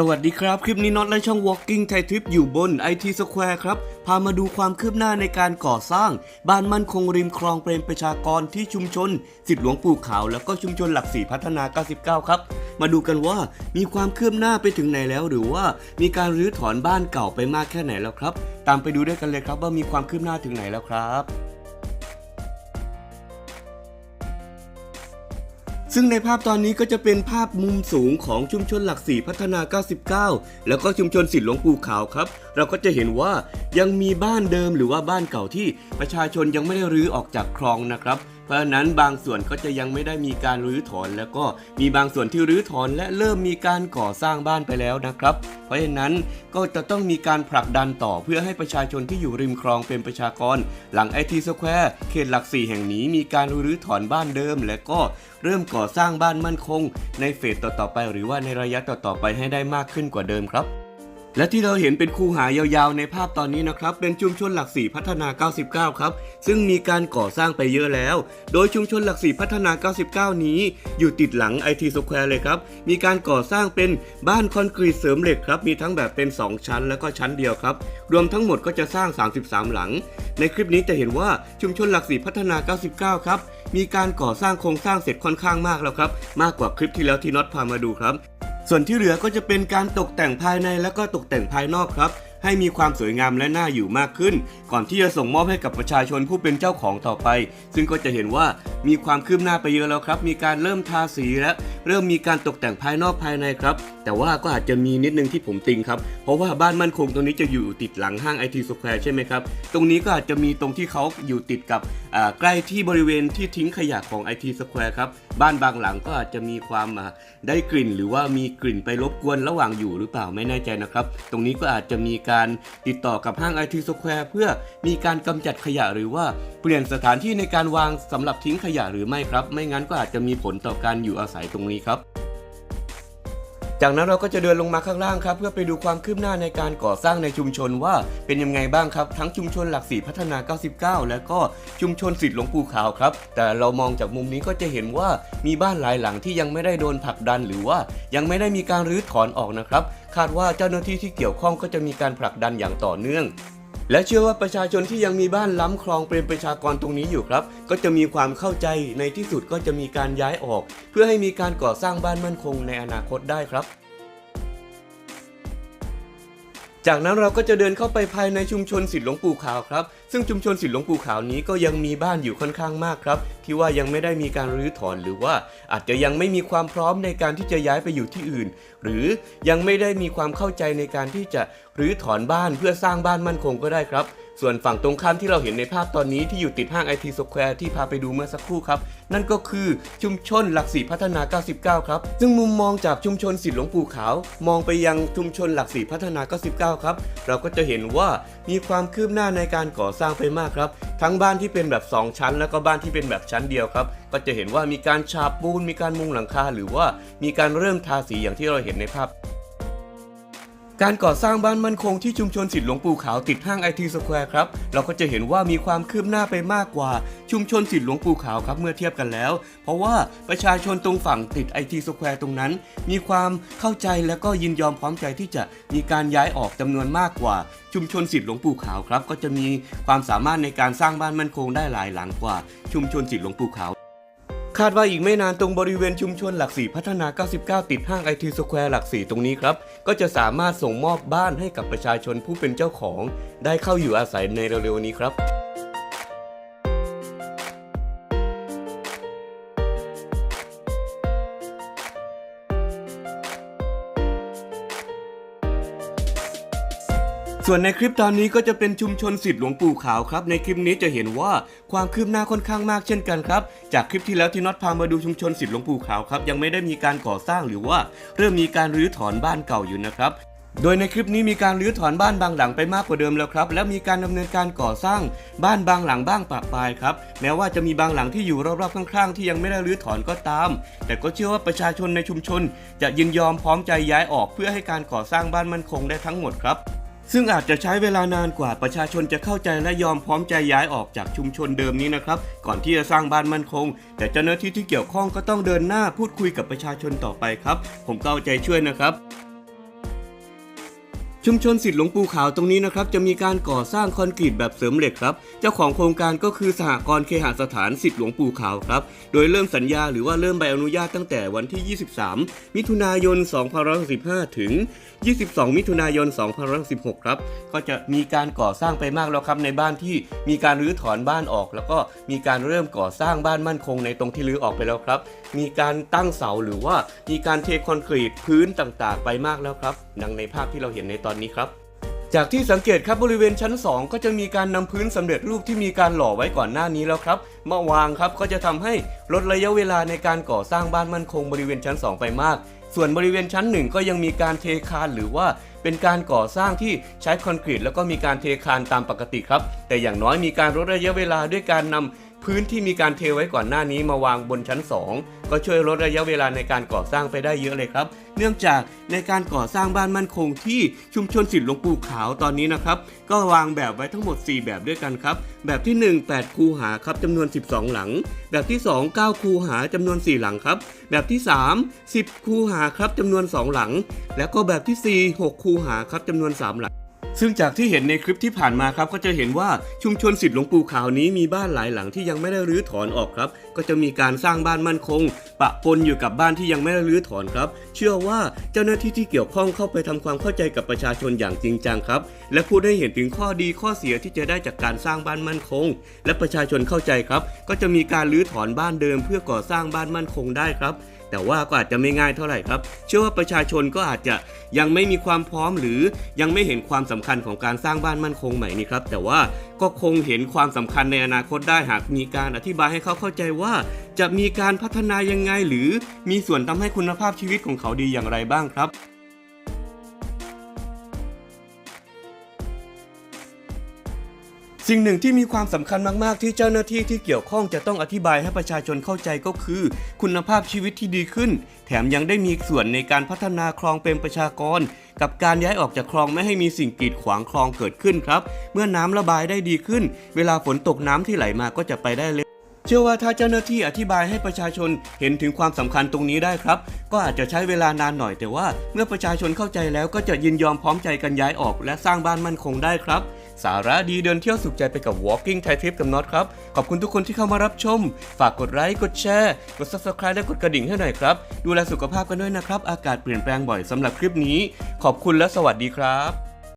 สวัสดีครับ คลิปนี้น็อตและช่อง Walking ไทยทริปอยู่บน IT Square ครับ พามาดูความคืบหน้าในการก่อสร้าง บ้านมั่นคงริมคลองเปรมประชากรที่ชุมชน สิทธิหลวงปู่ขาว แล้วก็ชุมชนหลักสี่พัฒนา 99 ครับ มาดูกันว่ามีความคืบหน้าไปถึงไหนแล้ว หรือว่ามีการรื้อถอนบ้านเก่าไปมากแค่ไหนแล้วครับ ตามไปดูด้วยกันเลยครับว่ามีความคืบหน้าถึงไหนแล้วครับ ซึ่งในภาพตอนนี้ก็จะเป็นภาพมุมสูงของชุมชนหลักสี่พัฒนา 99 แล้วก็ชุมชนสิทธิหลวงปู่ขาวครับ เราก็จะเห็นว่ายังมีบ้านเดิมหรือว่าบ้านเก่าที่ประชาชนยังไม่ได้รื้อออกจากคลองนะครับ เพราะฉะนั้นบางส่วนก็จะยังไม่ได้มีการรื้อถอน แล้วก็มีบางส่วนที่รื้อถอนและเริ่มมีการก่อสร้างบ้านไปแล้วนะครับ เพราะฉะนั้นก็จะต้องมีการผลักดันต่อเพื่อให้ประชาชนที่อยู่ริมคลองเป็นประชากร หลังไอทีสแควร์เขตหลักสี่แห่งนี้มีการรื้อถอนบ้านเดิม และก็เริ่มก่อสร้างบ้านมั่นคง ในเฟสต่อๆไป หรือว่าในระยะต่อๆไปให้ได้มากขึ้นกว่าเดิมครับ และที่เราเห็นเป็นคูหายาวๆในภาพตอนนี้นะครับ เป็นชุมชนหลักสี่พัฒนา 99 ครับ ซึ่งมีการก่อสร้างไปเยอะแล้ว โดยชุมชนหลักสี่พัฒนา 99 นี้อยู่ติดหลัง IT Square เลยครับ มีการก่อสร้างเป็นบ้านคอนกรีตเสริมเหล็กครับ มีทั้งแบบเป็น 2 ชั้นแล้วก็ชั้นเดียวครับ รวมทั้งหมดก็จะสร้าง 33 หลัง ในคลิปนี้จะเห็นว่าชุมชนหลักสี่พัฒนา 99 ครับ มีการก่อสร้างโครงสร้างเสร็จค่อนข้างมากแล้วครับ มากกว่าคลิปที่แล้วที่น็อตพามาดูครับ ส่วนที่เหลือก็จะเป็นการตกแต่งภายในและก็ตกแต่งภายนอกครับ ให้มีความสวยงามและน่าอยู่มากขึ้น ก่อนที่จะส่งมอบให้กับประชาชนผู้เป็นเจ้าของต่อไป ซึ่งก็จะเห็นว่ามีความคืบหน้าไปเยอะแล้วครับ มีการเริ่มทาสีและ เริ่มมีการตกแต่งภายนอกภายในครับ แต่ว่าก็อาจจะมีนิดนึงที่ผมติงครับ เพราะว่าบ้านมั่นคงตรงนี้จะอยู่ติดหลังห้างไอทีสแควร์ใช่ไหมครับ ตรงนี้ก็อาจจะมีตรงที่เขาอยู่ติดกับใกล้ที่บริเวณที่ทิ้งขยะของ IT Square ครับบ้านบางหลังก็อาจจะมีความได้กลิ่น หรือว่ามีกลิ่นไปรบกวนระหว่างอยู่หรือเปล่าไม่แน่ใจนะครับ ตรงนี้ก็อาจจะมีการติดต่อกับห้าง IT Square เพื่อมีการกำจัดขยะหรือว่าเปลี่ยนสถานที่ในการวางสำหรับทิ้งขยะหรือไม่ครับ ไม่งั้นก็อาจจะมีผลต่อการอยู่อาศัยตรงนี้ครับ จากนั้นเราก็จะเดินลงมาข้างล่างครับ เพื่อไปดูความคืบหน้าในการก่อสร้างในชุมชนว่าเป็นยังไงบ้างครับ ทั้งชุมชนหลักสี่พัฒนา 99 และก็ชุมชนสิทธิหลวงปู่ขาวครับ แต่เรามองจากมุมนี้ก็จะเห็นว่ามีบ้านหลายหลังที่ยังไม่ได้โดนผลักดันหรือว่ายังไม่ได้มีการรื้อถอนออกนะครับ คาดว่าเจ้าหน้าที่ที่เกี่ยวข้องก็จะมีการผลักดันอย่างต่อเนื่อง และเชื่อว่าประชาชนที่ยังมีบ้านล้ำคลองเป็นประชากรตรงนี้อยู่ครับ ก็จะมีความเข้าใจในที่สุดก็จะมีการย้ายออก เพื่อให้มีการก่อสร้างบ้านมั่นคงในอนาคตได้ครับ จากนั้นเราก็จะเดินเข้าไปภายในชุมชนสิทธิหลวงปู่ขาวครับ ซึ่งชุมชนสิทธิหลวงปู่ขาวนี้ก็ยังมีบ้านอยู่ค่อนข้างมากครับ ที่ว่ายังไม่ได้มีการรื้อถอนหรือว่าอาจจะยังไม่มีความพร้อมในการที่จะย้ายไปอยู่ที่อื่น หรือยังไม่ได้มีความเข้าใจในการที่จะรื้อถอนบ้านเพื่อสร้างบ้านมั่นคงก็ได้ครับ ส่วนฝั่งตรงข้ามที่เราเห็นในภาพตอนนี้ที่อยู่ติดห้าง IT Square ที่พาไปดูเมื่อสักครู่ครับ นั่นก็คือชุมชนหลักสี่พัฒนา 99 ครับ ซึ่งมุมมองจากชุมชนสิทธิหลวงปู่ขาว มองไปยังชุมชนหลักสี่พัฒนา 99 ครับ เราก็จะเห็นว่ามีความคืบหน้าในการก่อสร้างไปมากครับ ทั้งบ้านที่เป็นแบบ 2 ชั้น แล้วก็บ้านที่เป็นแบบชั้นเดียวครับ ก็จะเห็นว่ามีการฉาบปูน มีการมุงหลังคา หรือว่ามีการเริ่มทาสีอย่างที่เราเห็นในภาพ การก่อสร้างบ้านมั่นคงที่ชุมชนสิทธิหลวงปู่ขาวติดห้างไอทีสแควร์ครับ เราก็จะเห็นว่ามีความคืบหน้าไปมากกว่าชุมชนสิทธิหลวงปู่ขาวครับเมื่อเทียบกันแล้ว เพราะว่าประชาชนตรงฝั่งติดไอทีสแควร์ตรงนั้น มีความเข้าใจและก็ยินยอมพร้อมใจที่จะมีการย้ายออกจำนวนมากกว่า ชุมชนสิทธิหลวงปู่ขาวครับ ก็จะมีความสามารถในการสร้างบ้านมั่นคงได้หลายหลังกว่า ชุมชนสิทธิหลวงปู่ขาว คาดว่าอีกไม่นานตรงบริเวณชุมชนหลักสี่พัฒนา 99 ติดห้างไอทีสแควร์หลักสี่ตรงนี้ครับ ก็จะสามารถส่งมอบบ้านให้กับประชาชนผู้เป็นเจ้าของ ได้เข้าอยู่อาศัยในเร็วๆนี้ครับ ส่วนในคลิปตอนนี้ก็จะเป็นชุมชนสิทธิหลวงปู่ขาวครับ ในคลิปนี้จะเห็นว่าความคืบหน้าค่อนข้างมากเช่นกันครับ จากคลิปที่แล้วที่น็อตพามาดูชุมชนสิทธิหลวงปู่ขาวครับยังไม่ได้มีการก่อสร้างหรือว่า เริ่มมีการรื้อถอนบ้านเก่าอยู่นะครับโดยในคลิปนี้มีการรื้อถอนบ้านบางหลังไปมากกว่าเดิมแล้วครับ และมีการดำเนินการก่อสร้างบ้านบางหลังบ้างปะปายครับแม้ว่าจะมีบางหลังที่อยู่รอบๆข้างๆ ที่ยังไม่ได้รื้อถอนก็ตาม แต่ก็เชื่อว่าประชาชนในชุมชน จะยินยอมพร้อมใจย้ายออกเพื่อให้การก่อสร้างบ้านมั่นคงได้ทั้งหมดครับ ซึ่งอาจจะใช้เวลานานกว่าประชาชนจะเข้าใจและยอมพร้อมใจย้ายออกจากชุมชนเดิมนี้นะครับ ก่อนที่จะสร้างบ้านมั่นคง แต่เจ้าหน้าที่ที่เกี่ยวข้องก็ต้องเดินหน้าพูดคุยกับประชาชนต่อไปครับ ผมเข้าใจช่วยนะครับ ชุมชนสิทธิ์หลวงปู่ขาวตรงนี้นะครับจะมีการก่อสร้างคอนกรีตแบบเสริมเหล็กครับ เจ้าของโครงการก็คือสหกรณ์เคหสถานสิทธิ์หลวงปู่ขาวครับ โดยเริ่มสัญญาหรือว่าเริ่มใบอนุญาตตั้งแต่วันที่ 23 มิถุนายน 2565 ถึง 22 มิถุนายน 2516ครับ ก็จะมีการก่อสร้างไปมากแล้วครับในบ้านที่มีการรื้อถอนบ้านออก แล้วก็มีการเริ่มก่อสร้างบ้านมั่นคงในตรงที่รื้อออกไปแล้วครับ มีการตั้งเสาหรือว่ามีการเทคอนกรีตพื้นต่างๆ ไปมากแล้วครับ ดังในภาพที่เราเห็นในตอนนี้ครับจากที่สังเกตครับบริเวณชั้น 2 ก็จะมีการนำพื้นสำเร็จรูปที่มีการหล่อไว้ก่อนหน้านี้แล้วครับมาวางครับก็จะทำให้ลดระยะเวลาในการก่อสร้างบ้านมั่นคงบริเวณชั้น 2 ไปมาก ส่วนบริเวณชั้น 1 ก็ยังมีการเทคานหรือว่าเป็นการก่อสร้างที่ใช้คอนกรีตแล้วก็มีการเทคานตามปกติครับ แต่อย่างน้อยมีการลดระยะเวลาด้วยการนำ พื้นที่มีการเทไว้ก่อนหน้านี้มาวางบนชั้น 2 ก็ช่วยลดระยะเวลาในการก่อสร้างไปได้เยอะเลยครับ เนื่องจากในการก่อสร้างบ้านมั่นคงที่ชุมชนสิทธิ์หลวงปู่ขาวตอนนี้นะครับ ก็วางแบบไว้ทั้งหมด 4 แบบด้วยกันครับ แบบที่ 1 8 คูหาครับจำนวน 12 หลัง แบบที่ 2 9 คูหาจำนวน 4 หลังครับ แบบที่ 3 10 คูหาครับจำนวน 2 หลัง แล้วก็แบบที่ 4 6 คูหาครับจำนวน 3 หลัง ซึ่งจากที่เห็นในคลิปที่ผ่านมาครับก็จะเห็นว่าชุมชนสิทธิ์หลวงปู่ขาวนี้มีบ้านหลายหลังที่ยังไม่ได้รื้อถอนออกครับ ก็จะมีการสร้างบ้านมั่นคง ปะปนอยู่กับบ้านที่ยังไม่ได้รื้อถอนครับ เชื่อว่าเจ้าหน้าที่ที่เกี่ยวข้องเข้าไปทำความเข้าใจกับประชาชนอย่างจริงจังครับ และพูดให้เห็นถึงข้อดีข้อเสียที่จะได้จากการสร้างบ้านมั่นคง และประชาชนเข้าใจครับ ก็จะมีการรื้อถอนบ้านเดิมเพื่อก่อสร้างบ้านมั่นคงได้ครับ แต่ว่าก็อาจจะไม่ง่ายเท่าไหร่ครับ เชื่อว่าประชาชนก็อาจจะยังไม่มีความพร้อมหรือยังไม่เห็นความสำคัญของการสร้างบ้านมั่นคงใหม่นี้ครับ แต่ว่าก็คงเห็นความสำคัญในอนาคตได้หากมีการอธิบายให้เขาเข้าใจว่า จะมีการพัฒนายังไงหรือมีส่วนทำให้คุณภาพชีวิตของเขาดีอย่างไรบ้างครับ สิ่งหนึ่งที่มีความสำคัญมาก ๆ ที่เจ้าหน้าที่ที่เกี่ยวข้องจะต้องอธิบายให้ประชาชนเข้าใจก็คือ คุณภาพชีวิตที่ดีขึ้น แถมยังได้มีส่วนในการพัฒนาคลองเป็นประชากร กับการย้ายออกจากคลองไม่ให้มีสิ่งกีดขวางคลองเกิดขึ้นครับ เมื่อน้ำระบายได้ดีขึ้น เวลาฝนตกน้ำที่ไหลมาก็จะไปได้เร็วเชื่อว่าถ้าเจ้าหน้าที่อธิบายให้ประชาชนเห็นถึงความสำคัญตรงนี้ได้ครับ ก็อาจจะใช้เวลานานหน่อยแต่ว่า เมื่อประชาชนเข้าใจแล้วก็จะยินยอมพร้อมใจกันย้ายออก และสร้างบ้านมั่นคงได้ครับ สาระดีเดินเที่ยวสุขใจไปกับ Walking Thai Trip กับน็อตครับ ขอบคุณทุกคนที่เข้ามารับชม ฝากกดไลค์ กดแชร์ กด Subscribe และกดกระดิ่งให้หน่อยครับ ดูแลสุขภาพกันด้วยนะครับ อากาศเปลี่ยนแปลงบ่อยสำหรับคลิปนี้ ขอบคุณและสวัสดีครับ